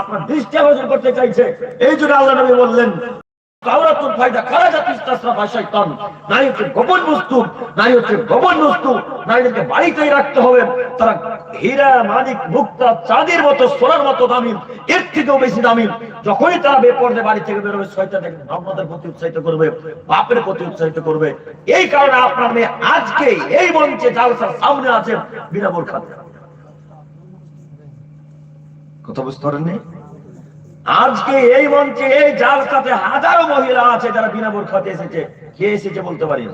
আপনার দৃষ্টি আকর্ষণ করতে চাইছে। এই জন্য আল্লাহ নবী বললেন চাঁদের মতো, সোনার মতো দামি, এর থেকেও বেশি দামি। যখনই তারা বেপর্দে বাড়ি থেকে বেরোবে আপনাদের প্রতি উৎসাহিত করবে বাপের প্রতি উৎসাহিত করবে। এই কারণে আপনার মেয়ে আজকে এই মঞ্চে জালসার সামনে আছে বিনা বোরখাতে কথা বুঝতে পারেননি? আজকে এই মঞ্চে, এই জাল সাথে হাজারো মহিলা আছে যারা বিনা বোরখাতে এসেছে, কে এসেছে বলতে পারি?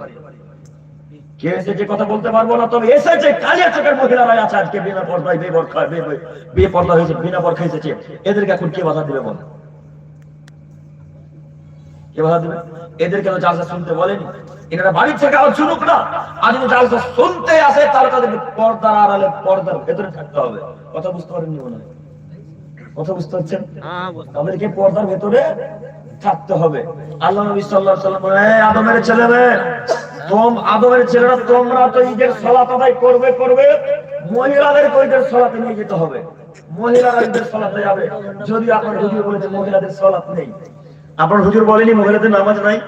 কথা বলতে পারব না, তবে এসেছে কালিয়া চোখের আছে আজকে, বিনা পর্দায় বে বরখা বে বে পর্দা হয়েছে, বিনা এসেছে। এদেরকে এখন কে বাধা দিবে বল? কে বাধা এদেরকে শুনতে বলেনি? থেকে না। শুনতে আসে, তাহলে তাদেরকে পর্দার আড়ালে পর্দার ভেতরে থাকতে হবে। কথা বুঝতে পারেননি মনে হয়? কথা বুঝতে পারছেন? তাদেরকে পর্দার ভেতরে থাকতে হবে। আল্লাহ নবী সাল্লাল্লাহু আলাইহি সাল্লাম বলেন আদমের ছেলে রে তোম আদমের ছেলেরা তোমরা তো ঈদের সালাত আদায় করবে করবে। মহিলাদের ঈদের সালাতে নিয়ে যেতে হবে। মহিলারা ঈদের সালাতে যাবে। যদি আপনার হুজুর বলেছে মহিলাদের সালাত নেই। আপনার হুজুর বলেনি মহিলাদের নামাজ নাই?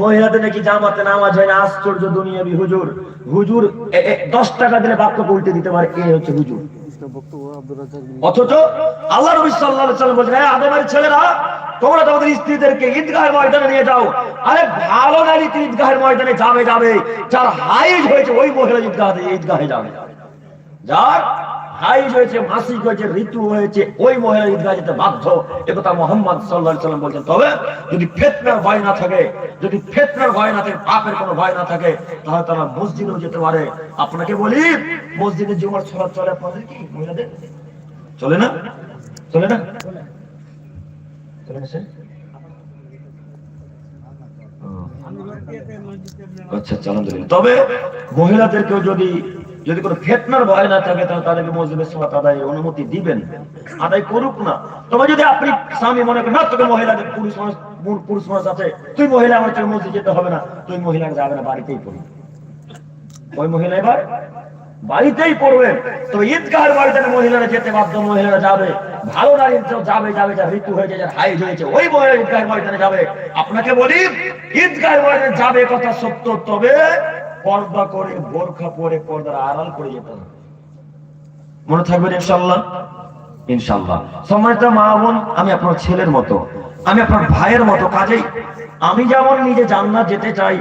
মহিলাদের নাকি জামাতে নামাজ হয় না? আশ্চর্য দুনিয়াবি হুজুর। হুজুর দশ টাকা দিলে বাক্য উল্টে দিতে পারে এ হচ্ছে হুজুর। অথচ আল্লাহ নবী সাল্লাল্লাহু আলাইহি সাল্লাম বলেন "হে আদমের ছেলেরা, তোমরা তোমাদের স্ত্রীদেরকে ঈদগাহের ময়দানে নিয়ে যাও। আরে ভালো নারী ঈদগাহের ময়দানে যাবে যাবে। যার হাইজ হয়েছে, ওই মহিলা ঈদগাহে ঈদগাহে যাবে। যার হাইজ হয়েছে মাসিক হয়েছে, ঋতু হয়েছে, ওই মহিলা ঈদগাহ যেতে বাধ্য একথা মোহাম্মদ সাল্লাল্লাহু সাল্লাম বলছেন, তবে যদি ফিতনার ভয় না থাকে, যদি ফিতনার ভয় না থাকে, পাপের কোনো ভয় না থাকে, তাহলে তারা মসজিদেও যেতে পারে। আপনাকে বলি, মসজিদে জুমার ছড়া চলে আপনাদের কি, মহিলাদের? চলে না? চলে না? চলে? আচ্ছা আচ্ছা তবে মহিলাদেরকেও যদি যদি কোনো ফেতনার ভয় না থাকে, তাহলে তাদেরকে মসজিদের সালাত আদায় অনুমতি দিবেন। আদায় করুক না। তবে যদি আপনি স্বামী মনে করেন, না, তোকে মহিলাদের পুরুষ মানুষ পুরুষ- মানুষ আছে, তুই মহিলা, আমার তোকে মসজিদ যেতে হবে না। তুই মহিলা যাবে না, বাড়িতেই পড়ি ওই মহিলা এবার? বাড়িতেই পড়বেন। তো ঈদগাহের বাড়িতে মহিলারা যেতে বাধ্য, মহিলারা যাবে। ভালো নারী যাবে যাবে যার ঋতু হয়েছে, যার হাইজ হয়েছে, ওই মহিলা ঈদগাহের ময়দানে যাবে। আপনাকে বলি, ঈদগাহের ময়দানে যাবে কথা সত্য, তবে পর্দা করে, বোরখা পরে পর্দার আড়াল করে যেতে মনে থাকবেন ইনশাল্লাহ ইনশাল্লাহ সম্মানিত মা বোন, আমি আপনার ছেলের মতো, আমি আপনার ভাইয়ের মতো, কাজেই আমি যেমন নিজে জান্নাত যেতে চাই,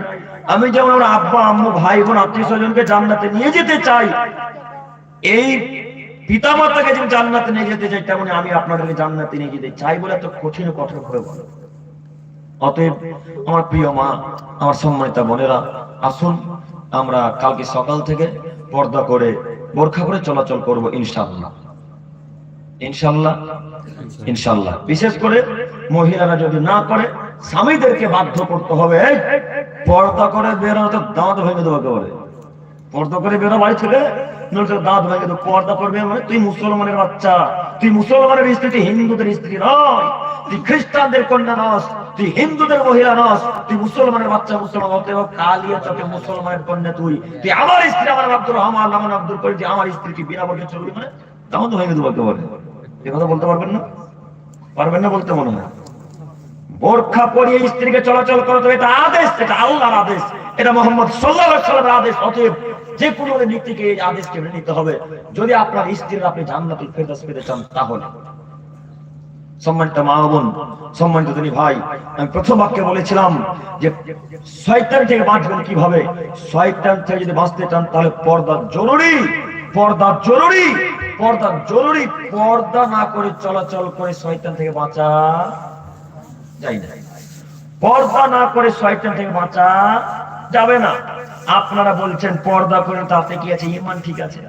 আমি যেমন আমার আব্বা, আম্মু, ভাই বোন, আত্মীয় স্বজনকে জান্নাতে নিয়ে যেতে চাই, এই পিতা মাতাকে যেমন জান্নাতে নিয়ে যেতে চাই, তেমনি আমি আপনাদেরকে জান্নাতে নিয়ে যেতে চাই বলে এত কঠিন কঠোর করে বলো। অতএব, আমার প্রিয় মা, আমার সম্মানিতা বোনেরা, আসুন আমরা কালকে সকাল থেকে পর্দা করে বোরখা করে চলাচল করব ইনশাআল্লাহ। ইনশাআল্লাহ? ইনশাআল্লাহ। বিশেষ করে মহিলারা যদি না করে, স্বামীদেরকে বাধ্য করতে হবে। পর্দা করে বেরোনো তো দাঁত ভেঙে দেবো একেবারে। পর্দা করে বেরো বাড়ি থেকে দাঁত ভেঙে দেবো। পর্দা করবে মানে তুই মুসলমানের বাচ্চা। তুই মুসলমানের স্ত্রী, তুই হিন্দুদের স্ত্রী নয়। তুই খ্রিস্টানদের কন্যা নস। তুই হিন্দুদের মহিলা নস, তুই মুসলমানের বাচ্চা, মুসলমান কালিয়া মুসলমানের কন্যা তুই। তুই আমার স্ত্রী, আমার আব্দুর রহমান আব্দুল করি তুই আমার স্ত্রী বিনা মানে দেবো একেবারে। এ কথা বলতে পারবেন না? পারবেন না বলতে মনে হয়। বোরখা পরিয়ে স্ত্রীকে চলাচল করতে হবে এটা আদেশ, এটা আল্লাহর আদেশ। এটা মোহাম্মদ সাল্লামের আদেশ, অতএব যে কোনো ব্যক্তিকে এই আদেশকে মেনে নিতে হবে। যদি আপনার স্ত্রীর আপনি জান্নাতুল ফেরদাউস পেতে চান, তাহলে। সম্মানিত মা বোন, সম্মানিত তিনি ভাই, আমি প্রথম বাক্যে বলেছিলাম যে শয়তান থেকে বাঁচবেন কীভাবে? শয়তান থেকে যদি বাঁচতে চান, তাহলে পর্দা জরুরি পর্দা জরুরি পর্দা জরুরি, পর্দা না করে চলাচল করে শয়তান থেকে বাঁচা যাই না। পর্দা না করে শয়তান থেকে বাঁচা যাবে না। আপনারা বলছেন, পর্দা করে তাতে কি আছে? ইমান ঠিক আছে?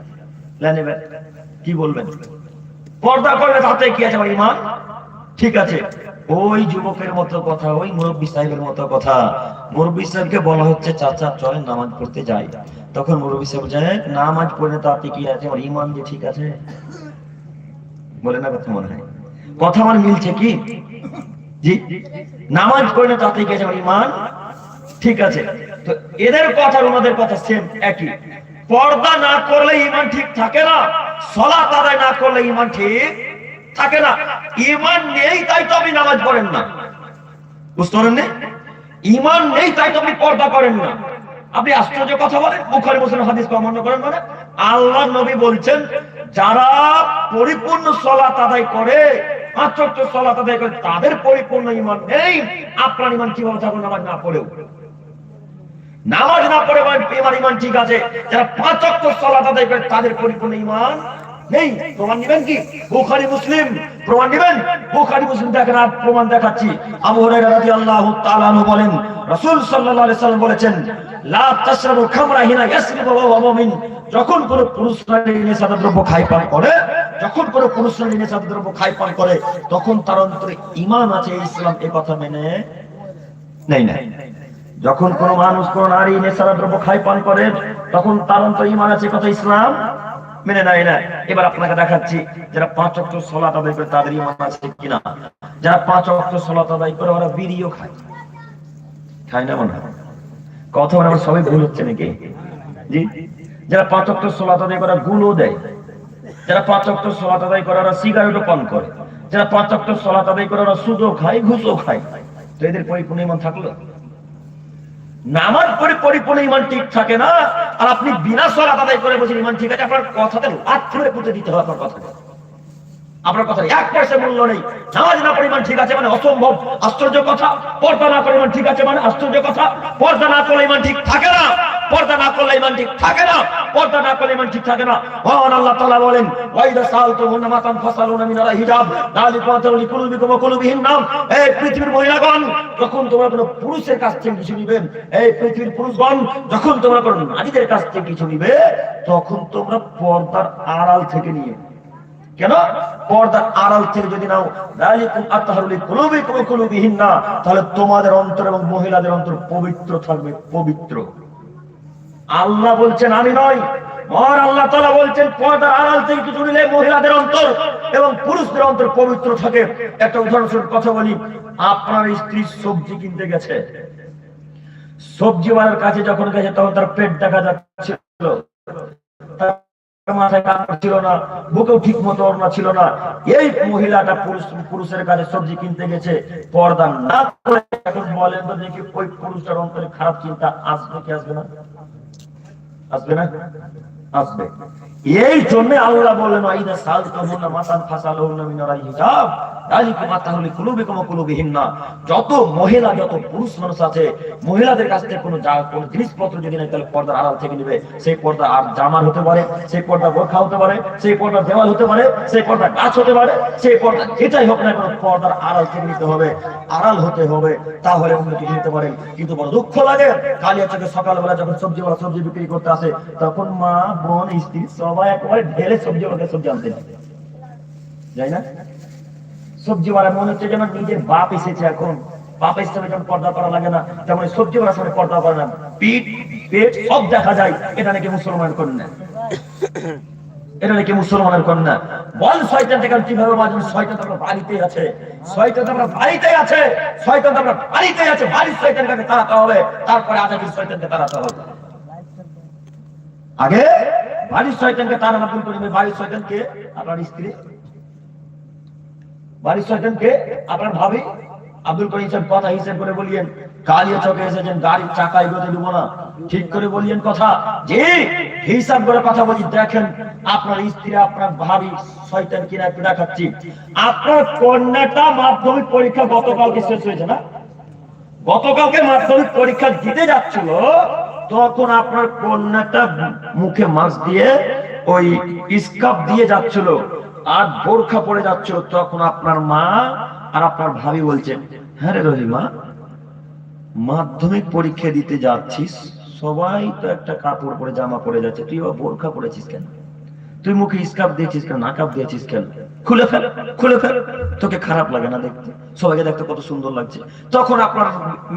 কি বলবেন? পর্দা করলে তাতে কি আছে আমার ইমান? ঠিক আছে। ওই যুবকের মতো কথা, ওই মুরব্বী সাহেবের মতো কথা। মুরব্বী সাহেবকে বলা হচ্ছে, চাচা, চলেন নামাজ পড়তে যাই। তখন মুরব্বী সাহেব যায় নামাজ পড়লে তাতে কি আছে আমার ইমান যে ঠিক আছে? বলে না, কথা মনে হয় কথা আমার মিলছে কি? জি, নামাজ পড়লে তাতে কি আছে আমার ইমান ঠিক আছে। তো এদের কথা আর ওনাদের কথা সেম একই। পর্দা না করলে ইমান ঠিক থাকে না সলাত আদায় না করলে ইমান ঠিক থাকে না। ইমান নেই, তাই তো আপনি নামাজ পড়েন না। বুঝতে পারেন? ইমান নেই, তাই তো আপনি পর্দা করেন না। আপনি আশ্চর্য কথা বলেন, বুখারী, মুসলিম হাদিস অমান্য করেন মানে আল্লাহ নবী বলছেন, যারা পরিপূর্ণ সলাত আদায় করে ওয়াক্ত সলাত আদায় করে, তাদের পরিপূর্ণ ইমান নেই। আপনার ইমান কীভাবে থাকুন নামাজ না পড়েও। নামাজ না পড়ে ইমান ইমান ঠিক আছে, যারা পাঁচ ওয়াক্ত সলাত আদায় করে, তাদের পরিপূর্ণ ইমান নেই, প্রমাণ নেবেন কি? বুখারী, মুসলিম, প্রমাণ নেবেন বুখারী, মুসলিম দেখেন, আর প্রমাণ দেখাচ্ছি। আবু হুরায়রা রাদিয়াল্লাহু তাআলা বলেন, রাসূল সাল্লাল্লাহু আলাইহি সাল্লাম বলেছেন, লা তাশরাবু খামরা হিনা ইয়াসরিবু ওয়া মুমিন। যখন কোন পুরুষ নারী নেশাদ দ্রব্য খাই পান করে, যখন কোন পুরুষ নারী নেশাদ দ্রব্য খাই পান করে, তখন তার অন্তরে ঈমান আছে ইসলাম এই কথা মেনে নেই। না যখন কোন মানুষ, কোন নারী নেশাদ দ্রব্য খাই পান করে, তখন তার অন্তরে ঈমান আছে কথা ইসলাম মেনে নেয় না। এবার আপনাকে দেখাচ্ছি যারা পাঁচ অক্ট সলাত আদায় করে তাদের ইমান আছে কিনা। যারা পাঁচ অক্ট সলাত আদায় করে ওরা বিড়িও খায়। খায় না মনে কথা আমার সবাই ভুল হচ্ছে নাকি? জি? যারা পাঁচ অক্ট সলাত আদায় করে গুলো দেয়। যারা পাঁচ অক্ট সলাত আদায় করে ওরা সিগারেটও পান করে। যারা পাঁচ অক্ট সলাত আদায় করে ওরা সুদও খায়, ঘুষও খায়। তো এদের পরিপূর্ণ ইমান থাকল? নামাজ পড়ে পরিপূর্ণ ইমান ঠিক থাকে না, আর আপনি বিনা সলাত আদায় করে বলছেন ইমান ঠিক আছে, আপনার কথাতে লাত ধরে পুঁতে দিতে হবে আপনার কথাটা আপনার কথা এক পয়সা মূল্য নেই। না পরিমাণ ঠিক আছে মানে অসম্ভব। আশ্চর্য কথা, পর্দা না পরিমাণ ঠিক আছে মানে আশ্চর্য কথা। পর্দা না পরিমাণ ঠিক থাকে না। পর্দা না করলে ইমান ঠিক থাকে না, পর্দা না করলে ইমান ঠিক থাকে না। মহান আল্লাহ তাআলা বলেন, ওয়াইদা সালতুহুন মাতান ফাসালুনা মিনাল হিজাব যালিকা তাওলি কুলুবিকুম কুলুবিহিন নাম। এই পৃথিবীর মহিলাগণ, যখন তোমরা কোনো পুরুষের কাছ থেকে কিছু নিবে এই পৃথিবীর পুরুষগণ, যখন তোমরা কোনো নারীদের কাছ থেকে কিছু নিবে, তখন তোমরা পর্দার আড়াল থেকে নিয়ে কেন? পর্দার আড়াল থেকে যদি নাও তাহলে তোমাদের অন্তর এবং মহিলাদের অন্তর পবিত্র থাকবে, পবিত্র। আল্লাহ বলছেন, আমি নয় মহান আল্লাহ তাআলা বলছেন, পর্দার আড়াল থেকে কিছু নিলে মহিলাদের অন্তর এবং পুরুষদের অন্তর পবিত্র থাকে। একটা কথা বলি, আপনার স্ত্রী সবজি কিনতে গেছে। কাছে যখন গেছে, তখন তার পেট দেখা যাচ্ছিল। না, বুকেও ঠিক মতো ওড়না ছিল না। এই মহিলাটা পুরুষ, পুরুষের কাছে সবজি কিনতে গেছে, পর্দা না এখন বলেন তো দেখি ওই পুরুষটার অন্তরে খারাপ চিন্তা আসবে কি আসবে না? আসবে না? আসবে। এই জন্য আল্লাহ বলেন, আইদা সালতুহুন মাতান ফাসালুহুন মিনাল হিজাব। যালিকা মাতাহুল কুলুবিকুম ওয়া কুলুবিহিন না যত মহিলা, যত পুরুষ মানুষ আছে, মহিলাদের কাছ থেকে কোনো যা কোনো জিনিসপত্র যদি নেয়, তাহলে পর্দার আড়াল থেকে নেবে। সেই পর্দা আর জামার হতে পারে, সেই পর্দা বোরখা হতে পারে, সেই পর্দা দেওয়াল হতে পারে, সেই পর্দা গাছ হতে পারে, সেই পর্দা যেটাই হোক না কোনো পর্দার আড়াল থেকে নিতে হবে। আড়াল হতে হবে, তাহলে উন্নতি নিতে পারেন কিন্তু বড় দুঃখ লাগে। কালিয়া চোখে সকালবেলা যখন সবজি ওরা সবজি বিক্রি করতে আসে, তখন মা, বোন, স্ত্রী একেবারে ঢেলে সবজি সবজি আনতে যাই না? মনে হচ্ছে নিজের বাপ এসেছে এখন। বাপ হিসেবে যখন পর্দা করা লাগে না। তেমন সামনে পর্দা করে না। পেট সব দেখা যায়। এটা নাকি না এটা নাকি মুসলমানের কন্যা। বল শয়তান থেকে কীভাবে শয়তান বাড়িতেই আছে। শয়তান বাড়িতেই আছে। শয়তান বাড়িতেই আছে। বাড়ির তাড়াতে হবে। তারপরে আজাদির শয়তানকে তাড়াতে হবে। আগে বাড়ির শয়তানকে তাড়ানো ভুল করি বাড়ির শয়তানকে আপনার স্ত্রী। বাড়ির শয়তানকে আপনার ভাবি আব্দুল করিম সাহেব কথা হিসেব করে বলিয়েন, কালিয়া চকে এসেছেন, গাড়ির চাকা এগোতে দিব না। ঠিক করে বলিয়েন কথা। যে হিসাব করে কথা বলি, দেখেন আপনার স্ত্রী, আপনার ভাবি শয়তান কিনা একটু দেখাচ্ছি। আপনার কন্যাটা মাধ্যমিক পরীক্ষা গতকালকে শেষ হয়েছে না? গতকালকে মাধ্যমিক পরীক্ষা দিতে যাচ্ছিল তখন আপনার কন্যাটা মুখে মাছ দিয়ে ওই স্কাপ দিয়ে যাচ্ছিল আর বোরখা পরে যাচ্ছিল। তখন আপনার মা আর আপনার ভাবি বলছেন হ্যাঁ রে রহিমা, মাধ্যমিক পরীক্ষা দিতে যাচ্ছিস, সবাই তো একটা কাপড় পরে, জামা পরে যাচ্ছে, তুই বোরখা পরেছিস কেন? তুই মুখে স্কাপ দিয়েছিস কেন? নাকাপ দিয়েছিস কেন? খুলে ফেল খুলে ফেল। তোকে খারাপ লাগে না দেখতে? সবাইকে দেখতে কত সুন্দর লাগছে। তখন আপনার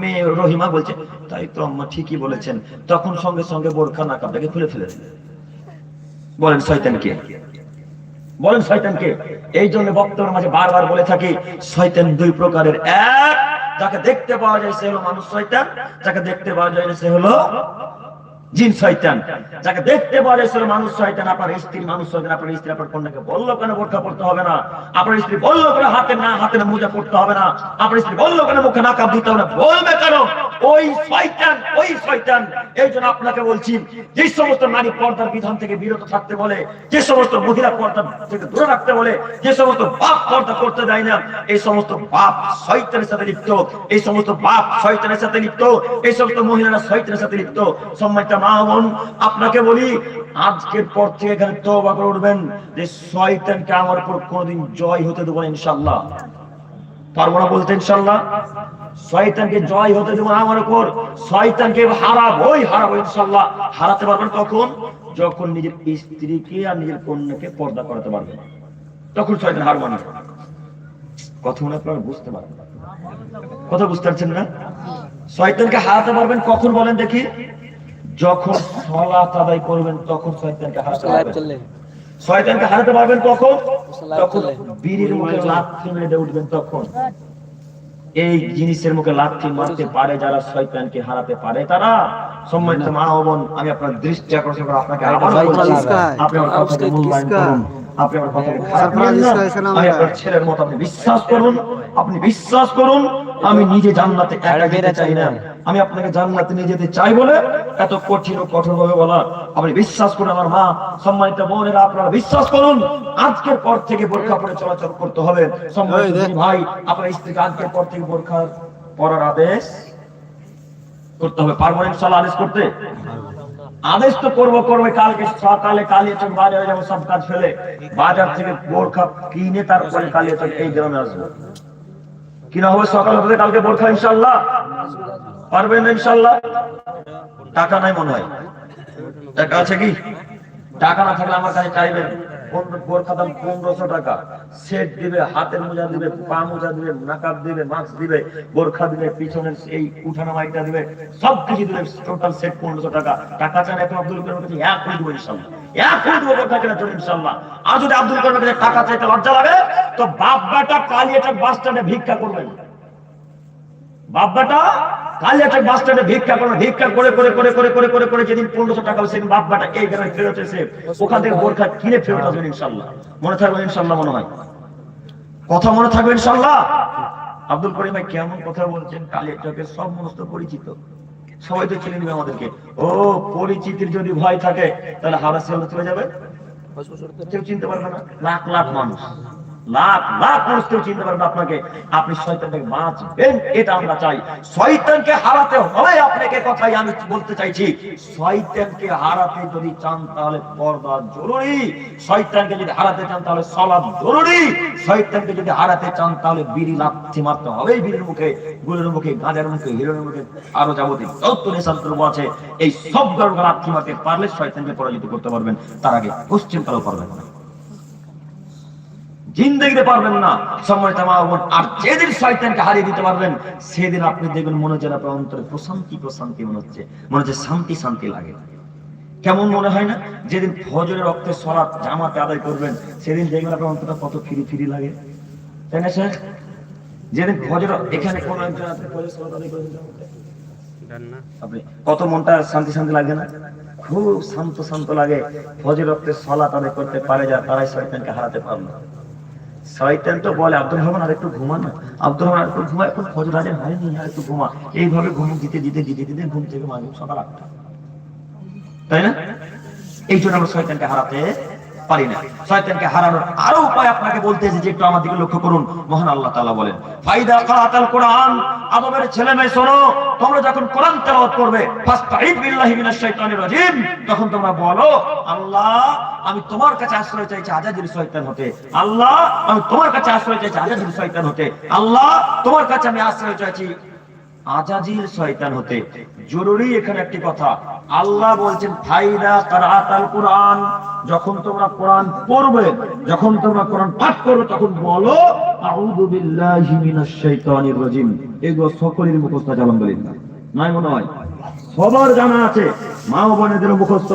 মেয়ে রহিমা বলছে, তাই তো আম্মা ঠিকই বলেছেন। তখন সঙ্গে সঙ্গে বোরখা নাকাপটাকে খুলে ফেলে বলেন, শয়তান কে? বলেন, শয়তান কে? এই জন্য বক্তব্যের মাঝে বারবার বলে থাকি, শয়তান দুই প্রকারের। এক, যাকে দেখতে পাওয়া যায় সে হলো মানুষ শয়তান, যাকে দেখতে পাওয়া যায় না সে হলো জিন শয়তান, যাকে দেখতে সে মানুষ শয়তান, আপনার স্ত্রী মানুষ শয়তান, আপনার স্ত্রী আপনার কন্যাকে বলল কেন বোরখা পড়তে হবে না? আপনার স্ত্রী বলল কেন হাতে না হাতে না মোজা পড়তে হবে না? আপনার স্ত্রী বলল কেন মুখে না নাকাব দিতে হবে না? বলবে কেন? ওই শয়তান ওই শয়তান। এই জন্য আপনাকে বলছি, যে সমস্ত নারী পর্দার বিধান থেকে বিরত থাকতে বলে, যে সমস্ত মহিলা পর্দা থেকে দূরে রাখতে বলে, যে সমস্ত বাপ পর্দা করতে দেয় না, এই সমস্ত বাপ শয়তানের সাথে লিপ্ত, এই সমস্ত বাপ শয়তানের সাথে লিপ্ত, এই সমস্ত মহিলারা শয়তানের সাথে লিপ্ত। সম্মানিত মা আপনাকে বলি, আজকের পর থেকে এখানে তওবা করে উঠবেন, যে শয়তানকে আমার উপর কোনোদিন জয় হতে দেবো না ইনশাআল্লাহ। পারব না বলতে ইনশাআল্লাহ? শয়তানকে জয় হতে দেবো আমার উপর। শয়তানকে হারাবোই হারাবো ইনশাআল্লাহ। হারাতে পারবেন কখন? যখন নিজের স্ত্রীকে আর নিজের কন্যাকে পর্দা করাতে পারবেন। তখন শয়তান হারবো না কথা মনে আপনারা বুঝতে পারবেন। কথা বুঝতে পারছেন না? শয়তানকে হারাতে পারবেন কখন বলেন দেখি? যখন সলাত আদায় করবেন তখন শয়তানকে হারাতে পারবেন। শয়তানকে হারাতে পারবেন কখন? তখন বীরের মুখে লাথি মেরে উঠবেন তখন। এই জিনিসের মুখে লাথি মারতে পারে যারা শয়তানকে হারাতে পারে তারা। সম্মানিত মা বোন আমি আপনার দৃষ্টি আকর্ষণ করে আপনাকে আবার আপনি আমার কথাকে মূল্যায়ন করুন। আপনি আমার খারাপ আমি আপনার ছেলের মতো আপনি বিশ্বাস করুন আপনি বিশ্বাস করুন আমি নিজে জান্নাতে একা যেতে চাই না। আমি আপনাকে জান্নাতে নিয়ে যেতে চাই বলে এত কঠিন ও কঠোর ভাবে বলা। আপনি বিশ্বাস করুন আমার মা সম্মানিত বোনেরা আপনারা বিশ্বাস করুন আজকের পর থেকে বোরখা পরে চলাচল করতে হবে। সম্মানিত ভাই আপনার স্ত্রীকে আজকের পর থেকে বোরখা পরার আদেশ করতে হবে। পারবেন ইনশাআল্লাহ আদেশ করতে? আদেশ তো করব, করবে, কালকে সকালে কালিয়ে বাজার হয়ে যাব, সব কাজ ফেলে। বাজার থেকে বোরখা কিনে তারপরে কালিয়ে চক এই গ্রামে আসব। কিনা হবে সকাল হতে কালকে বোরখা ইনশাল্লাহ পারবেন ইনশাল্লাহ টাকা নাই মনে হয়। টাকা আছে কি? টাকা না থাকলে আমার কাছে চাইবেন? পনেরোশো টাকা। সেট দিবে হাতের মোজা দিবে, পা মোজা দিবে দিবে, মাস্ক দিবে দিবে, পিছনের এই উঠানো দিবে সব কিছু দিবে টোটাল সেট পনেরোশো টাকা। টাকা চান এখন আব্দুল কাছে এক দেবো বাপ বেটা বাস স্ট্যান্ডে ভিক্ষা করবেন। বাপ্পাটা কালী একটা বাস স্ট্যান্ডে ভিক্ষা ভিক্ষা করে করে করে করে করে করে করে যেদিন পনেরোশো টাকা সেদিন বাপ্পাটা এই গ্রামে ফেরত এসে ওখান থেকে বোরখা কিনে ফেরত আসবেন ইনশাল্লাহ। মনে থাকবে ইনশাল্লাহ, মনে হয়? কথা মনে থাকবে ইনশাল্লাহ? আব্দুল করিম ভাই কেমন কথা বলছেন? কালী চকের সব পরিচিত। সবাই তো চিনে নেবে আমাদেরকে। ও, পরিচিতির যদি ভয় থাকে, তাহলে হারাসি হলে চলে যাবে? কেউ চিনতে পারবে না? লাখ লাখ মানুষ। লাখ লাখ চিনতে আপনাকে। আপনি বাঁচবেন, এটা আমরা চাই। হারাতে আপনাকে কথাই আমি বলতে চাইছি হারাতে যদি চান তাহলে পর্দা জরুরি। যদি হারাতে চান তাহলে সলাদ জরুরি। যদি হারাতে চান তাহলে বিড়ি বিড়ির মুখে, গুলের মুখে, গাঁজার মুখে হিরোনের মুখে, আরও যাবতীয় যত দ্রব্য আছে, এই সব লাথি মারতে পারলে শয়তানকে পরাজিত করতে পারবেন। তার আগে পশ্চিম কালো পারবেন না। জিন্দগিতে পারবেন না। সম্মানিত মা বোন। আর যেদিন শয়তানকে হারিয়ে দিতে পারবেন সেদিন আপনি দেখবেন মনে হচ্ছে আপনার অন্তরে প্রশান্তি প্রশান্তি মনে হচ্ছে। মনে হচ্ছে শান্তি শান্তি লাগে। কেমন মনে হয় না? যেদিন ফজরের রক্তে সরাত জামাতে আদায় করবেন সেদিন দেখবেন আপনার অন্তরটা কত ফিরি ফিরি লাগে। তাই না স্যার যেদিন ফজর এখানে কোন কত মনটা শান্তি শান্তি লাগে না? খুব শান্ত শান্ত লাগে। ফজর রক্তে সলা তাদের করতে পারে যা তারাই শয়তানকে হারাতে পারল না। শয়তান তো বলে আব্দুর রহমান, আর একটু ঘুমা না। আব্দুল রহমান একটু ঘুমা। এখন ফজর আজান হয়নি আর একটু ঘুমা। এইভাবে ঘুম দিতে দিতে দিতে দিতে ঘুম থেকে মানুষ সকাল আটটা। তাই না? এই জন্য আমরা শয়তানকে হারাতে পারি না। শয়তানকে হারানোর আরও উপায় আপনাকে বলতেছি যে একটু আমার দিকে লক্ষ্য করুন, মহান আল্লাহ তাআলা বলেন, ফাইদা কারাতাল কোরআন আদমের ছেলে মেয়ে শোনো, তোমরা যখন কোরআন তেলাওয়াত করবে ফাস্তাইদ বিল্লাহি মিনাশ শাইতানির রাজিম, তখন তোমরা বলো, আল্লাহ, আমি তোমার কাছে আশ্রয় চাইছি আজাদির শয়তান হতে। আল্লাহ, আমি তোমার কাছে আশ্রয় চাইছি আজাদির শয়তান হতে। আল্লাহ, তোমার কাছে আমি আশ্রয় চাইছি আজাজির শয়তান হতে। জরুরি এখানে একটি কথা। আল্লাহ বলছেন, ফাইদা কারাতাল কোরআন। যখন তোমরা কোরআন পড়বে, যখন তোমরা কোরআন পাঠ করবে, তখন বলো, আউযু বিল্লাহি মিনাশ শাইতানির রাজিম। এগুলো সকলের মুখস্থ আলহামদুলিল্লাহ। নাই মনে হয়? সবার জানা আছে, মা ও বোনেদের মুখস্থ